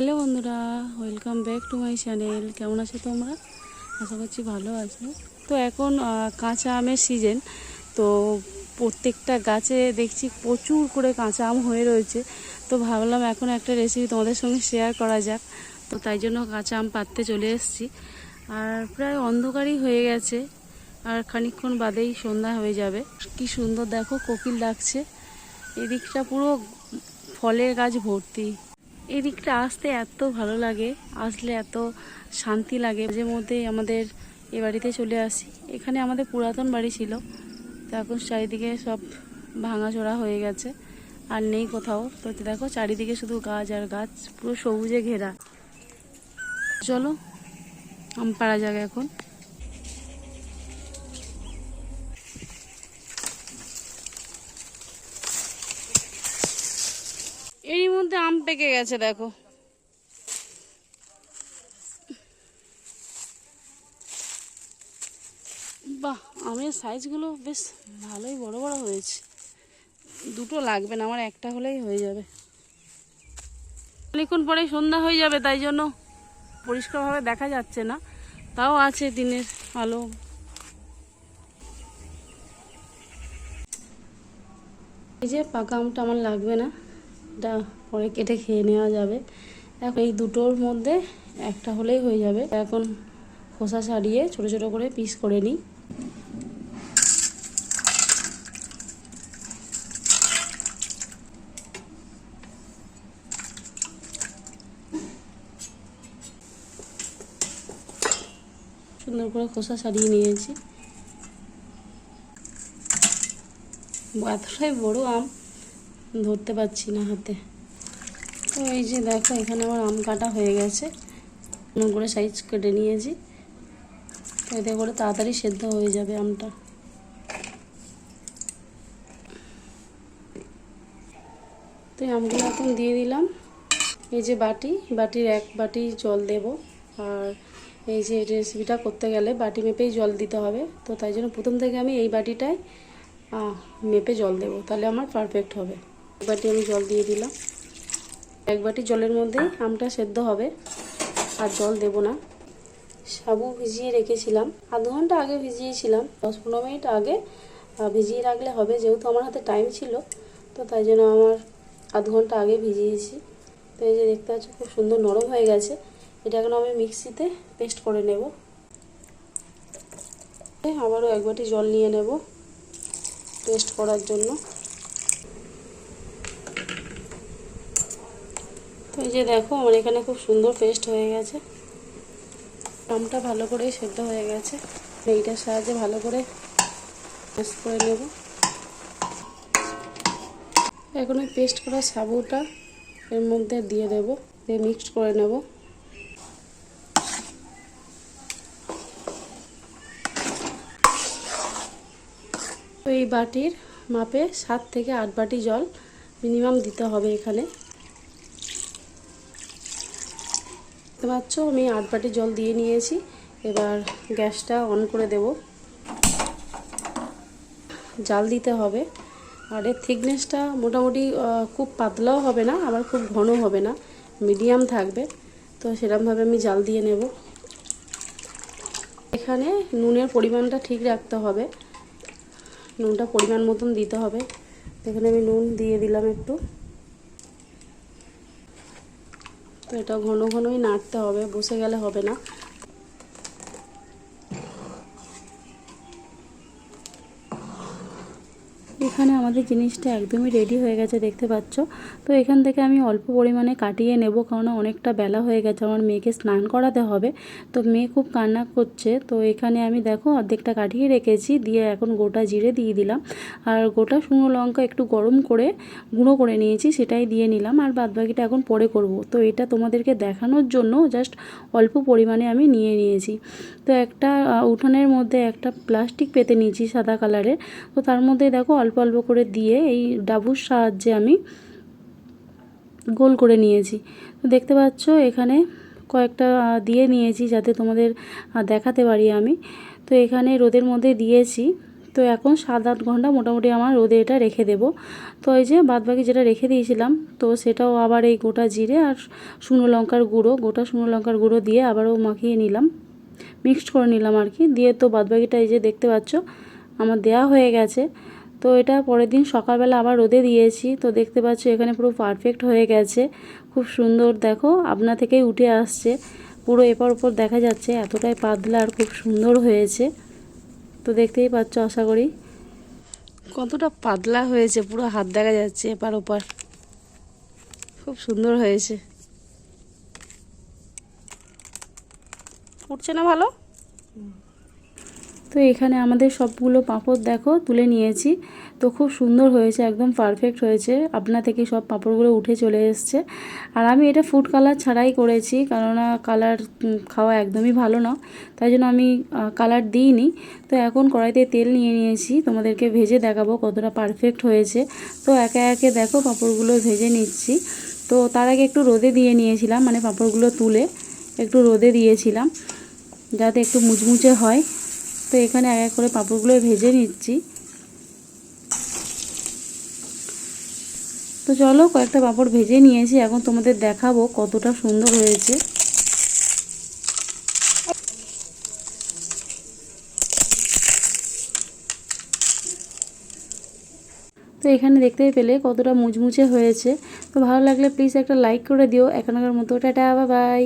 Hello বন্ধুরা welcome back to my channel কেমন আছো তোমরা? আশা করছি ভালো আছো। তো এখন কাঁচা আমের সিজন তো প্রত্যেকটা গাছে দেখছি প্রচুর করে কাঁচা আম হয়ে রয়েছে। তো ভাবলাম এখন একটা রেসিপি তোমাদের সঙ্গে শেয়ার করা যাক। তো তাই জন্য কাঁচা আম পাততে চলে এসেছি। আর প্রায় অন্ধকারই হয়ে গেছে, আর খানিকক্ষণ বাদেই সন্ধ্যা হয়ে যাবে। কি সুন্দর দেখো, কোকিল ডাকছে। এদিকটা পুরো ফলের গাছ ভর্তি। এই দিকটা আসতে এত ভালো লাগে, আসলে এত শান্তি লাগে। মাঝে মধ্যেই আমাদের এ বাড়িতে চলে আসি। এখানে আমাদের পুরাতন বাড়ি ছিল। তো এখন চারিদিকে সব ভাঙাচোরা হয়ে গেছে। আর নেই কোথাও। তো দেখো, চারিদিকে শুধু গাছ আর গাছ, পুরো সবুজে ঘেরা। চলো আম পাড়া যাবে এখন এরই মধ্যে আম পেকে গেছে, দেখো। বাহ, আমের সাইজগুলো বেশ ভালোই বড় বড় হয়েছে। দুটো লাগবে না, আমার একটা হলেই হয়ে যাবে। অনেকক্ষণ পরে সন্ধ্যা হয়ে যাবে, তাই জন্য পরিষ্কারভাবে দেখা যাচ্ছে না। তাও আছে দিনের আলো। এই যে পাকা আমটা আমার লাগবে না। এটা পরে কেটে খেয়ে নেওয়া যাবে। এখন এই দুটোর মধ্যে একটা হলেই হয়ে যাবে। এখন খোসা ছাড়িয়ে ছোট ছোট করে পিস করে নিই। সুন্দর করে খোসা ছাড়িয়ে নিয়েছি। এতটাই বড় আম। ধরতে পারছি না হাতে। তো এই যে দেখো এখানে আমার আম কাটা হয়ে গেছে। করে সাইজ কেটে নিয়েছি। এতে করে তাড়াতাড়ি সেদ্ধ হয়ে যাবে আমটা। তো আমগুলো এখন দিয়ে দিলাম। এই যে বাটি বাটির এক বাটি জল দেব। আর এই যে রেসিপিটা করতে গেলে বাটি মেপেই জল দিতে হবে। তো তাই জন্য প্রথম থেকে আমি এই বাটিটায় আহ, মেপে জল দেব। তাহলে আমার পারফেক্ট হবে। এক বাটি আমি জল দিয়ে দিলাম। এক বাটি জলের মধ্যেই আমটা সেদ্ধ হবে, আর জল দেব না। সাবু ভিজিয়ে রেখেছিলাম। আধ ঘণ্টা আগে ভিজিয়েছিলাম, দশ পনেরো মিনিট আগে ভিজিয়ে রাখলে হবে, যেহেতু আমার হাতে টাইম ছিল, তো তাই জন্য আমার আধ ঘণ্টা আগে ভিজিয়েছি। তো এই যে দেখতে পাচ্ছ, খুব সুন্দর নরম হয়ে গেছে। এটা এখন আমি মিক্সিতে পেস্ট করে নেব। আবারও এক বাটি জল নিয়ে নেব পেস্ট করার জন্য। এই যে দেখো, আমার এখানে খুব সুন্দর পেস্ট হয়ে গেছে। আমটা ভালো করে সেদ্ধ হয়ে গেছে। এইটার সাহায্যে ভালো করে পেস্ট করে নেব। এখন ওই পেস্ট করা সাবুটা এর মধ্যে দিয়ে দেব, দিয়ে মিক্সড করে নেব। এই বাটির মাপে সাত থেকে আট বাটি জল মিনিমাম দিতে হবে এখানে। দেখতে পাচ্ছ, আমি আট বাটি জল দিয়ে নিয়েছি। এবার গ্যাসটা অন করে দেব। জাল দিতে হবে। আর এর থিকনেসটা মোটামুটি খুব পাতলাও হবে না, আবার খুব ঘন হবে না। মিডিয়াম থাকবে। তো সেরকমভাবে আমি জাল দিয়ে নেব। এখানে নুনের পরিমাণটা ঠিক রাখতে হবে। নুনটা পরিমাণ মতন দিতে হবে। এখানে আমি নুন দিয়ে দিলাম একটু। তো এটা ঘন ঘনই নাড়তে হবে বসে গেলে হবে না। এখানে আমাদের জিনিসটা একদমই রেডি হয়ে গেছে, দেখতে পাচ্ছ। তো এখান থেকে আমি অল্প পরিমাণে কাটিয়ে নেব, কারণ অনেকটা বেলা হয়ে গেছে। আমার মেয়েকে স্নান করাতে হবে। তো মেয়ে খুব কান্না করছে। তো এখানে আমি দেখো, অর্ধেকটা কাটিয়ে রেখেছি, দিয়ে এখন গোটা জিরে দিয়ে দিলাম। আর গোটা শুকনো লঙ্কা একটু গরম করে গুঁড়ো করে নিয়েছি, সেটাই দিয়ে নিলাম। আর বাদবাকিটা এখন পরে করব। তো এটা তোমাদেরকে দেখানোর জন্য জাস্ট অল্প পরিমাণে আমি নিয়ে নিয়েছি। তো একটা উঠানের মধ্যে একটা প্লাস্টিক পেতে নিয়েছি সাদা কালারের তো তার মধ্যে দেখো, অল্প অল্প করে দিয়ে এই ডাবুর সাহায্যে আমি গোল করে নিয়েছি। তো দেখতে পাচ্ছ, এখানে কয়েকটা দিয়ে নিয়েছি যাতে তোমাদের দেখাতে পারি আমি। তো এখানে রোদের মধ্যে দিয়েছি। তো এখন সাত আট ঘণ্টা মোটামুটি আমার রোদে এটা রেখে দেব। তো এই যে বাদবাকি যেটা রেখে দিয়েছিলাম, তো সেটাও আবার এই গোটা জিরে আর শুকনো লঙ্কার গুঁড়ো, গোটা শুকনো লঙ্কার গুঁড়ো দিয়ে আবারও মাখিয়ে নিলাম। মিক্সড করে নিলাম আর কি। দিয়ে তো বাদবাকিটা এই যে দেখতে পাচ্ছ, আমার দেয়া হয়ে গেছে। তো এটা পরের দিন সকালবেলা আবার রোদে দিয়েছি। তো দেখতে পাচ্ছ এখানে পুরো পারফেক্ট হয়ে গেছে। খুব সুন্দর, দেখো, আপনা থেকেই উঠে আসছে। পুরো এপার ওপর দেখা যাচ্ছে এতটাই পাতলা আর খুব সুন্দর হয়েছে। তো দেখতেই পাচ্ছ, আশা করি। কতটা পাতলা হয়েছে, পুরো হাত দেখা যাচ্ছে এপার ওপার। খুব সুন্দর হয়েছে। উঠছে না ভালো? তো এখানে আমাদের সবগুলো পাঁপড় দেখো, তুলে নিয়েছি। তো খুব সুন্দর হয়েছে, একদম পারফেক্ট হয়েছে। আপনা থেকে সব পাঁপড়গুলো উঠে চলে এসছে। আর আমি এটা ফুড কালার ছাড়াই করেছি, কেননা কালার খাওয়া একদমই ভালো না। তাই জন্য আমি কালার দিইনি। তো এখন কড়াইতে তেল নিয়ে নিয়েছি। তোমাদেরকে ভেজে দেখাবো কতটা পারফেক্ট হয়েছে। তো একে একে দেখো পাঁপড়গুলো ভেজে নিচ্ছি। তো তার আগে একটু রোদে দিয়ে নিয়েছিলাম মানে পাঁপড়গুলো তুলে একটু রোদে দিয়েছিলাম, যাতে একটু মুচমুচে হয়। তো এখানে এক এক করে পাঁপড়গুলো ভেজে নিচ্ছি। তো চলো কয়েকটা পাঁপড় ভেজে নিয়েছি, এখন তোমাদের দেখাবো কতটা সুন্দর হয়েছে। তো এখানে দেখতে পেলে কতটা মুচমুচে হয়েছে। তো ভালো লাগলে প্লিজ একটা লাইক করে দিও। এখনকার মতো টাটা বাই